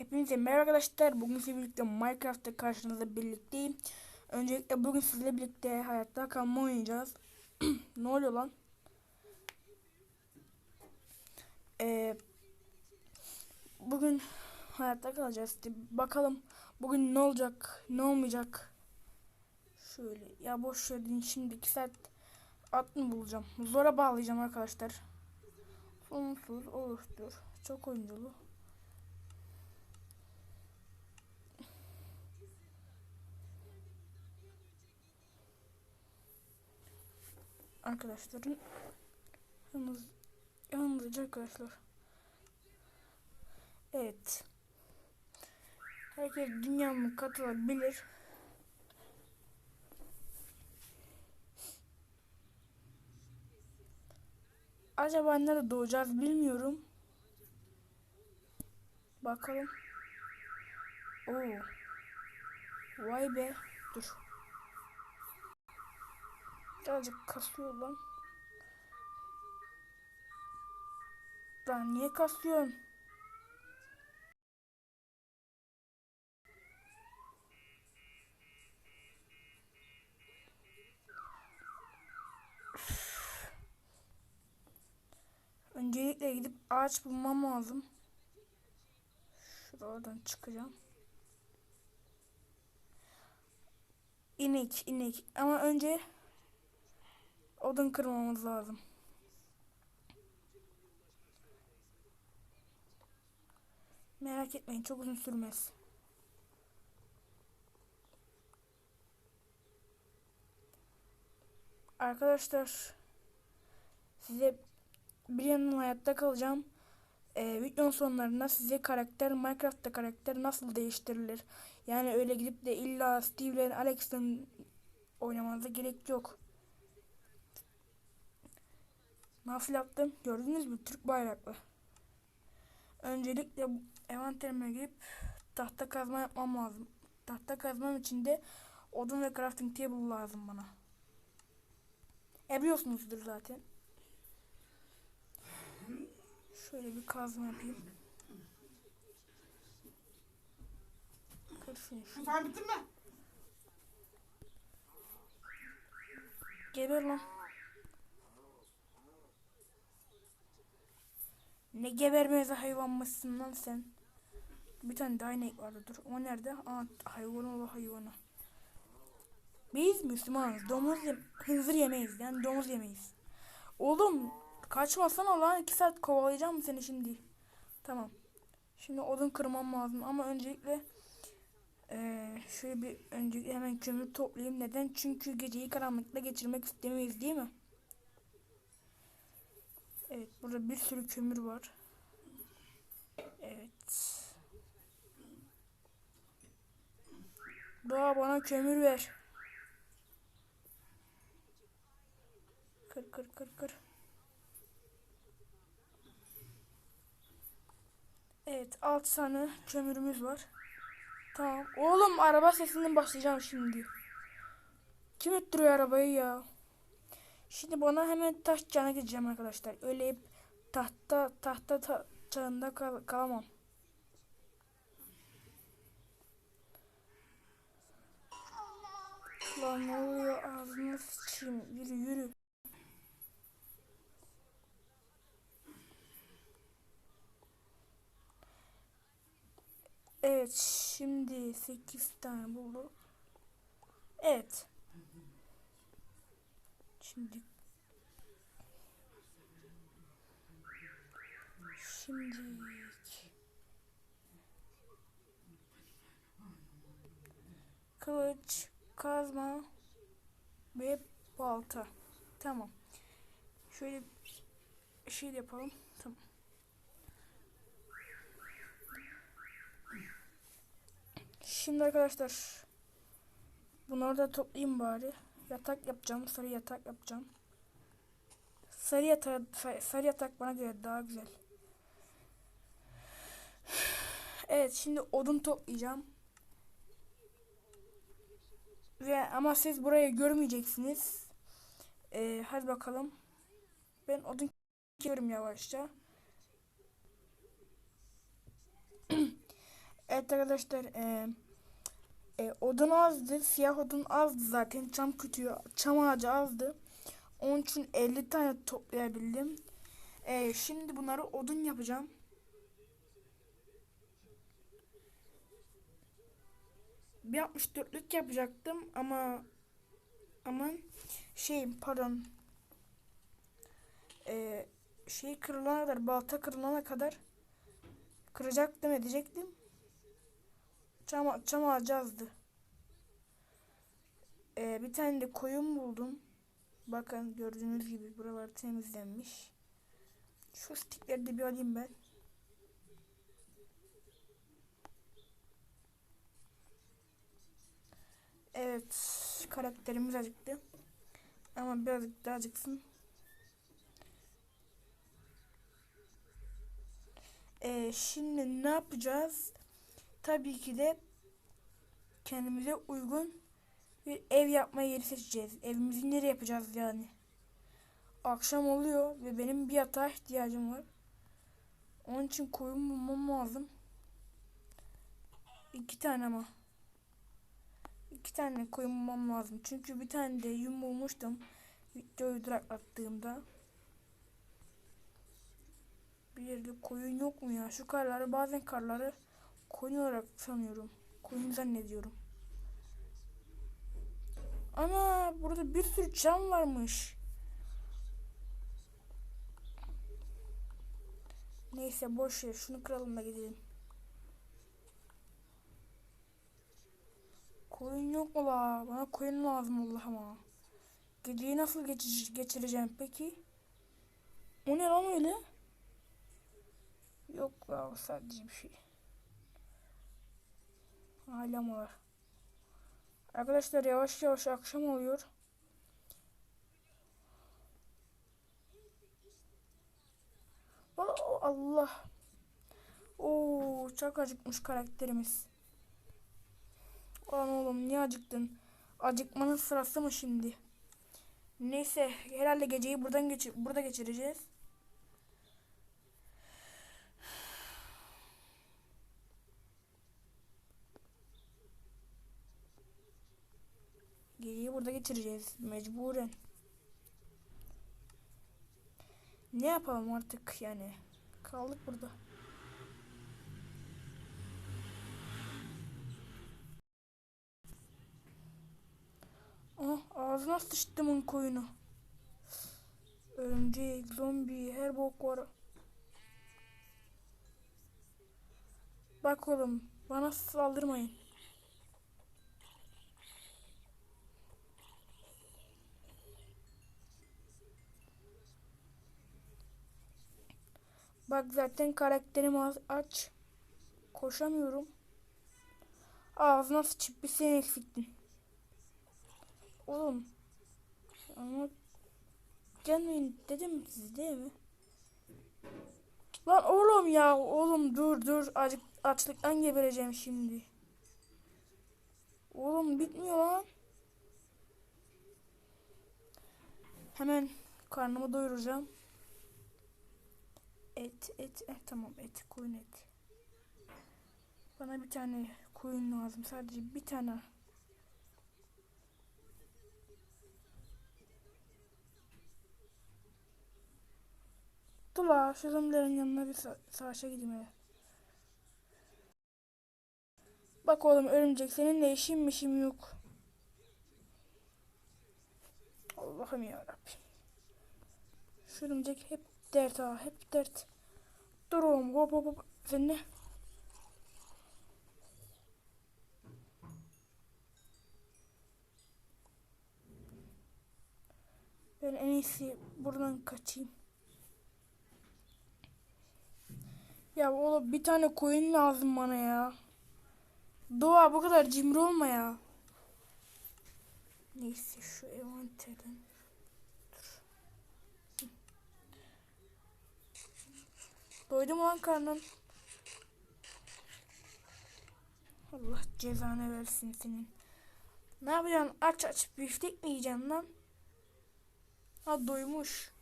Hepinize merhaba arkadaşlar. Bugün sizlerle birlikte Minecraft'ta karşınızda birlikteyim. Öncelikle bugün sizle birlikte hayatta kalma oynayacağız. ne oluyor lan? Ee, bugün hayatta kalacağız. Bakalım bugün ne olacak, ne olmayacak. Şöyle ya boş verin şimdi 2 saat at mı bulacağım? Zora bağlayacağım arkadaşlar. Sonsuz oluştur. Çok oyunculu. Arkadaşların yalnız yalnızca arkadaşlar. Evet. Herkes dünyamı katılabilir. Acaba nerede doğacağız bilmiyorum. Bakalım. Oo. Vay be. Dur. Birazcık kasıyor lan. Lan niye kasıyorsun? Öncelikle gidip ağaç bulmam lazım. Şuradan çıkacağım. İnek, inek. Ama önce odun kırmamız lazım. Merak etmeyin çok uzun sürmez. Arkadaşlar size bir yandan hayatta kalacağım. Ee, videonun sonlarında size karakter Minecraft'ta karakter nasıl değiştirilir? Yani öyle gidip de illa Steve'le Alex'ten oynamanıza gerek yok. Nasıl yaptım? Gördünüz mü? Türk bayraklı. Öncelikle envanterime girip tahta kazma yapmam lazım. Tahta kazmam için de odun ve crafting table lazım bana. E biliyorsunuzdur zaten. Şöyle bir kazma yapayım. Kırsın şu. Sen bittin mi? Geber lan. Ne gebermez hayvanmışsın lan sen. Bir tane daha inek vardı dur. O nerede? Aa hayvan ola hayvanı. Biz Müslümanız. Domuz yem hınzır yemeyiz. Yani domuz yemeyiz. Oğlum kaçmasana lan. iki saat kovalayacağım seni şimdi. Tamam. Şimdi odun kırmam lazım ama öncelikle eee şöyle bir öncelikle hemen kömür toplayayım. Neden? Çünkü geceyi karanlıkta geçirmek istemeyiz değil mi? Evet burada bir sürü kömür var. Evet. Doğa bana kömür ver. Kır kır kır kır. Evet 6 tane kömürümüz var. Tamam. Oğlum araba sesinden başlayacağım şimdi. Kim öttürüyor arabayı ya? Şimdi bana hemen taş cana gideceğim arkadaşlar. Öyle hep tahta tahta ta, çağında kal, kalamam. Lan ne oluyor ağzına sıçayım. Yürü yürü. Evet şimdi 8 tane buldu. Evet. Şimdi Şimdi kılıç, kazma ve balta. Tamam. Şöyle bir şey yapalım. Tamam. Şimdi arkadaşlar bunları da toplayayım bari. Yatak yapacağım. Sarı yatak yapacağım. Sarı yatak, sarı yatak bana göre daha güzel. Evet şimdi odun toplayacağım. Ve ama siz burayı görmeyeceksiniz. Ee, hadi bakalım. Ben odun kesiyorum yavaşça. Evet arkadaşlar e, e, odun azdı. Siyah odun azdı zaten. Çam kütüğü, çam ağacı azdı. Onun için 50 tane toplayabildim. E, şimdi bunları odun yapacağım. Bir 64'lük yapacaktım ama aman şey pardon e, şey kırılana kadar balta kırılana kadar kıracaktım edecektim. Çam, çam ağacı azdı. Ee, bir tane de koyun buldum. Bakın gördüğünüz gibi buralar temizlenmiş. Şu stikleri de bir alayım ben. Evet karakterimiz acıktı. Ama birazcık daha acıksın. Ee, şimdi ne yapacağız? Tabii ki de kendimize uygun bir ev yapma yeri seçeceğiz. Evimizi nereye yapacağız yani? Akşam oluyor ve benim bir yatağa ihtiyacım var. Onun için koyun bulmam lazım. İki tane ama. İki tane koyun bulmam lazım. Çünkü bir tane de yün bulmuştum. Videoyu duraklattığımda. Bir yerde koyun yok mu ya? Şu karları bazen karları koyun olarak sanıyorum. Koyun zannediyorum. Ana burada bir sürü cam varmış. Neyse boş ver şunu kıralım da gidelim. Koyun yok mu? Bana koyun lazım Allah'ıma. Geceyi nasıl geçir geçireceğim peki? O ne lan öyle? Yok la sadece bir şey. Alem var. Arkadaşlar yavaş yavaş akşam oluyor. Oh, Allah. Oo, çok acıkmış karakterimiz. Lan oğlum niye acıktın? Acıkmanın sırası mı şimdi? Neyse herhalde geceyi buradan geçir burada geçireceğiz. Geceyi burada geçireceğiz mecburen. Ne yapalım artık yani? Kaldık burada. Ah ağzına sıçtım onun koyunu. Örümcek, zombi, her bok var. Bak oğlum bana saldırmayın. Bak zaten karakterim az aç. Koşamıyorum. Ağzına sıçıp bir sen eksiktin. Oğlum. Ama gelmeyin dedim size değil mi? Lan oğlum ya oğlum dur dur acık açlıktan gebereceğim şimdi. Oğlum bitmiyor lan. Hemen karnımı doyuracağım. Et, et, et, tamam et, koyun et. Bana bir tane koyun lazım, sadece bir tane. Dur şu zombilerin yanına bir sa savaşa gideyim hele. Bak oğlum örümcek, seninle işim mişim yok. Allah'ım yarabbim. Şu örümcek hep dert ha, hep dert. Dur oğlum, hop hop hop. Ne? Ben en iyisi buradan kaçayım. Ya oğlum bir tane koyun lazım bana ya. Doğa bu kadar cimri olma ya. Neyse şu envanterden. Doydu mu lan karnın? Allah cezanı versin senin. Ne yapacaksın? Aç aç biftek mi yiyeceksin lan? Ha doymuş.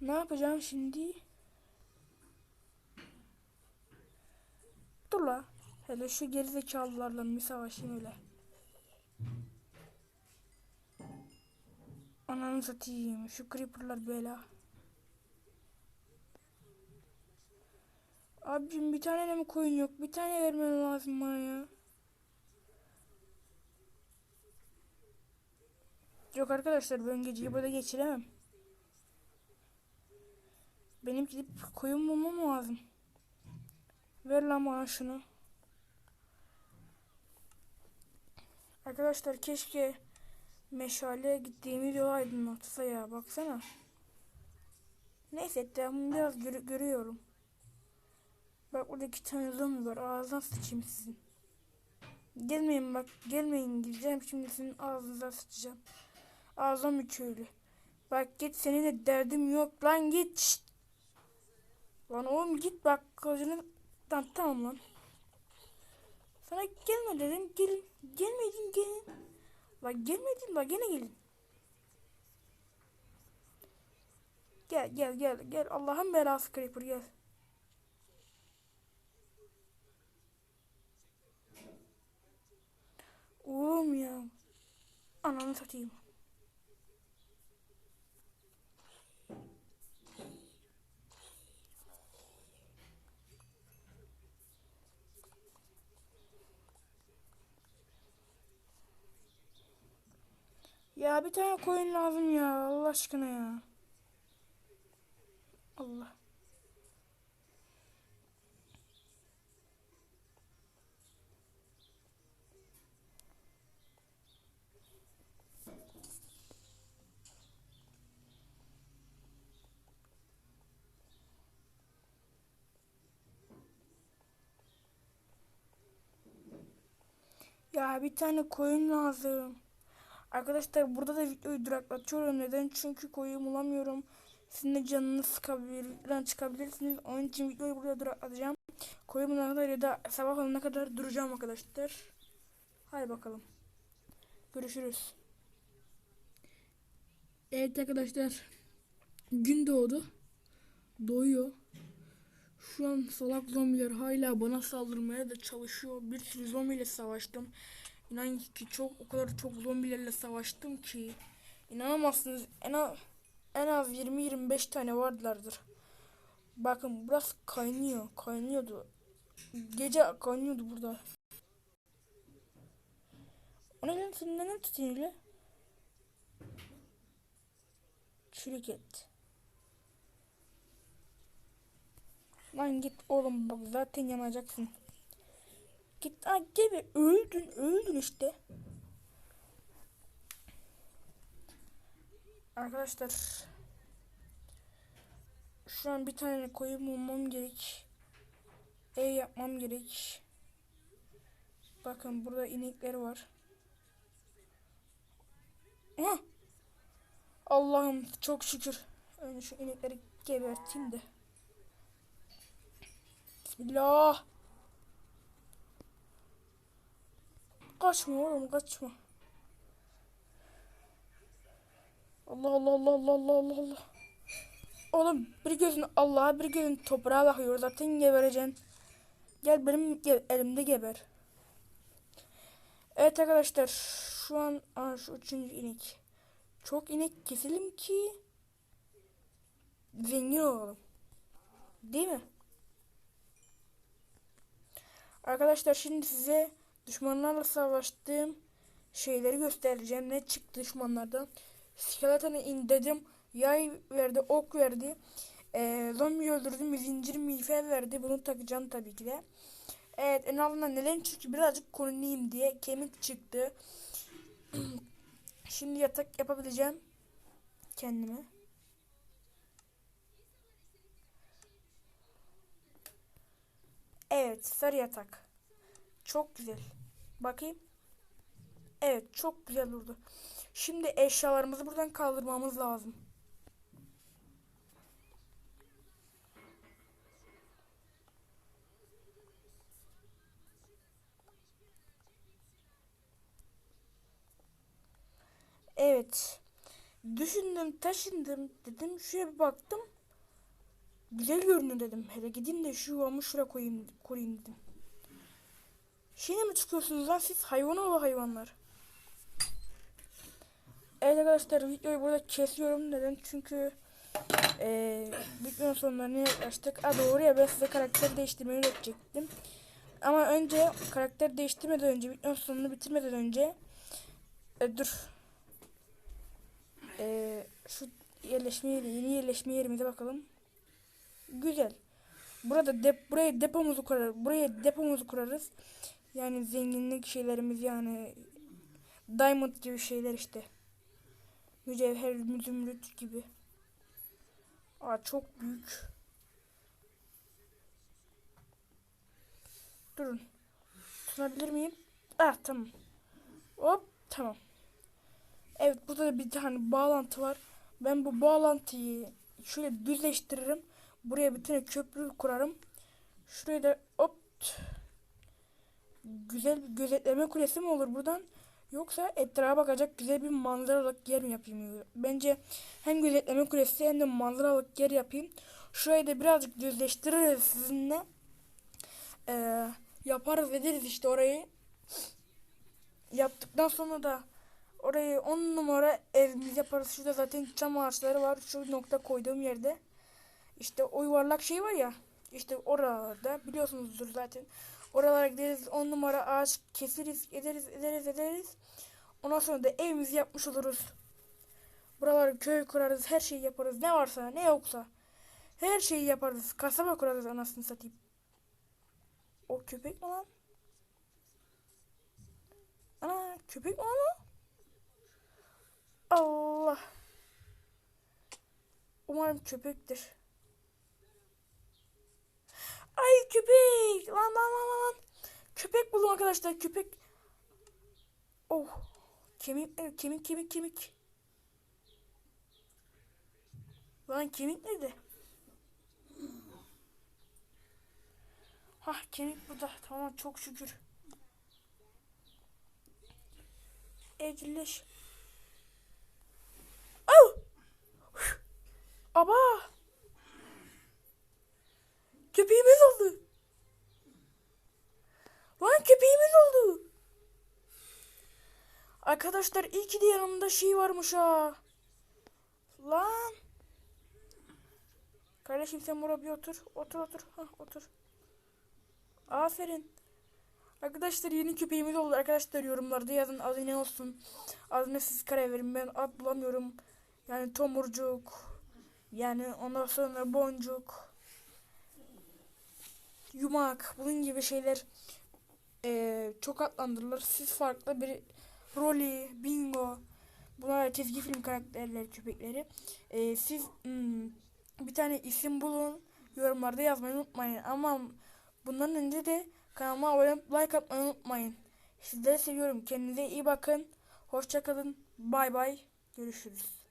Ne yapacağım şimdi? Dur la. Hele şu gerizekalılarla bir savaşayım öyle. Ananı satayım. Şu creeperlar bela. Abicim bir tane de mi koyun yok? Bir tane vermen lazım bana ya. Yok arkadaşlar ben geceyi böyle geçiremem. Benim gidip koyun bulmam lazım. Ver lan bana şunu. Arkadaşlar keşke meşale gittiğimi yol aydınlatsa ya baksana. Neyse etrafımı biraz gör- görüyorum. Bak burada iki tane zombi var ağzına sıçayım sizin. Gelmeyin bak gelmeyin gideceğim şimdi sizin ağzınıza sıçacağım. Ağzım bir köylü. Bak git seninle derdim yok lan git. Lan oğlum git bak kılıcını Tamam, tamam lan. Sana gelme dedim. Gelin. Gelmedin gelin. La gelmedin la gene gelin. Gel gel gel gel. Allah'ın belası creeper gel. Oğlum ya. Ananı satayım. Ya bir tane koyun lazım ya Allah aşkına ya. Allah. Ya bir tane koyun lazım. Arkadaşlar burada da videoyu duraklatıyorum. Neden? Çünkü koyun bulamıyorum. Sizin de canınız sıkabilir, çıkabilirsiniz. Onun için videoyu burada duraklatacağım. Koyun bulana kadar ya da sabah olana kadar duracağım arkadaşlar. Hadi bakalım. Görüşürüz. Evet arkadaşlar. Gün doğdu. Doğuyor. Şu an salak zombiler hala bana saldırmaya da çalışıyor. Bir sürü zombiyle savaştım. İnan ki çok o kadar çok zombilerle savaştım ki inanamazsınız en az en az 20-25 tane varlardır. Bakın burası kaynıyor. Kaynıyordu. Gece kaynıyordu burada. O ne lan senin neden tutuyor öyle? Çürük et. Lan git oğlum bak zaten yanacaksın. Git ha gibi öldün öldün işte. Arkadaşlar şu an bir tane koyun bulmam gerek. Ev yapmam gerek. Bakın burada inekler var. Allah'ım çok şükür. Önce şu inekleri geberteyim de. Bismillah. Kaçma oğlum kaçma. Allah Allah Allah Allah Allah Allah Allah. Oğlum bir gözün Allah'a bir gözün toprağa bakıyor zaten gebereceksin. Gel benim elimde geber. Evet arkadaşlar şu an aa, şu üçüncü inek. Çok inek keselim ki zengin olalım. Değil mi? Arkadaşlar şimdi size düşmanlarla savaştığım şeyleri göstereceğim. Ne çıktı düşmanlardan. Skeleton'u indirdim. Yay verdi, ok verdi. Ee, zombi öldürdüm. Zincir miğfer verdi. Bunu takacağım tabii ki de. Evet en azından neden? Çünkü birazcık korunayım diye kemik çıktı. Şimdi yatak yapabileceğim. Kendime. Evet sarı yatak. Çok güzel. Bakayım. Evet çok güzel durdu. Şimdi eşyalarımızı buradan kaldırmamız lazım. Evet. Düşündüm, taşındım dedim. Şuraya bir baktım. Güzel görünüyor dedim. Hele gideyim de şu yuvamı şuraya koyayım, koyayım dedim. Şimdi mi çıkıyorsunuz lan siz hayvan oğlu hayvanlar? Evet arkadaşlar videoyu burada kesiyorum. Neden? Çünkü eee videonun sonlarına yaklaştık. Ha doğru ya ben size karakter değiştirmeyi öğretecektim. Ama önce karakter değiştirmeden önce videonun sonunu bitirmeden önce e, dur. Eee şu yerleşme yeri, yeni yerleşme yerimize bakalım. Güzel. Burada dep buraya depomuzu kurarız. Buraya depomuzu kurarız. Yani zenginlik şeylerimiz yani diamond gibi şeyler işte. Mücevher, zümrüt gibi. Aa çok büyük. Durun. Tutunabilir miyim? Ah tamam. Hop tamam. Evet burada da bir tane bağlantı var. Ben bu bağlantıyı şöyle düzleştiririm. Buraya bir tane köprü kurarım. Şuraya da hop. Güzel bir gözetleme kulesi mi olur buradan? Yoksa etrafa bakacak güzel bir manzaralık yer mi yapayım? Bence hem gözetleme kulesi hem de manzaralık yer yapayım. Şurayı da birazcık düzleştiririz sizinle. Ee, yaparız ederiz işte orayı. Yaptıktan sonra da orayı 10 numara evimiz yaparız. Şurada zaten çam ağaçları var. Şu nokta koyduğum yerde. İşte o yuvarlak şey var ya. İşte orada biliyorsunuzdur zaten. Oralara gideriz 10 numara ağaç keseriz ederiz ederiz ederiz. Ondan sonra da evimizi yapmış oluruz. Buraları köy kurarız her şeyi yaparız. Ne varsa ne yoksa. Her şeyi yaparız. Kasaba kurarız anasını satayım. O köpek mi lan? Ana köpek mi lan? Allah. Umarım köpektir. Ay köpek. Lan lan lan lan. Köpek buldum arkadaşlar köpek. Oh. Kemik nerede? Kemik kemik kemik. Lan kemik nerede? Hah kemik burada. Tamam çok şükür. Evcilleş. Au! Aba! Köpeğimiz oldu. Lan köpeğimiz oldu. Arkadaşlar iyi ki de yanımda şey varmış ha. Lan. Kardeşim sen buraya bir otur. Otur otur. Hah otur. Aferin. Arkadaşlar yeni köpeğimiz oldu. Arkadaşlar yorumlarda yazın adı ne olsun. Adını siz karar verin. Ben ad bulamıyorum. Yani tomurcuk. Yani ondan sonra boncuk. Yumak. Bunun gibi şeyler eee, çok adlandırılır. Siz farklı bir Rolly, Bingo. Bunlar çizgi film karakterleri, köpekleri. Eee, siz hmm, bir tane isim bulun. Yorumlarda yazmayı unutmayın. Ama bundan önce de kanalıma abone olup like atmayı unutmayın. Sizleri seviyorum. Kendinize iyi bakın. Hoşçakalın. Bay bay. Görüşürüz.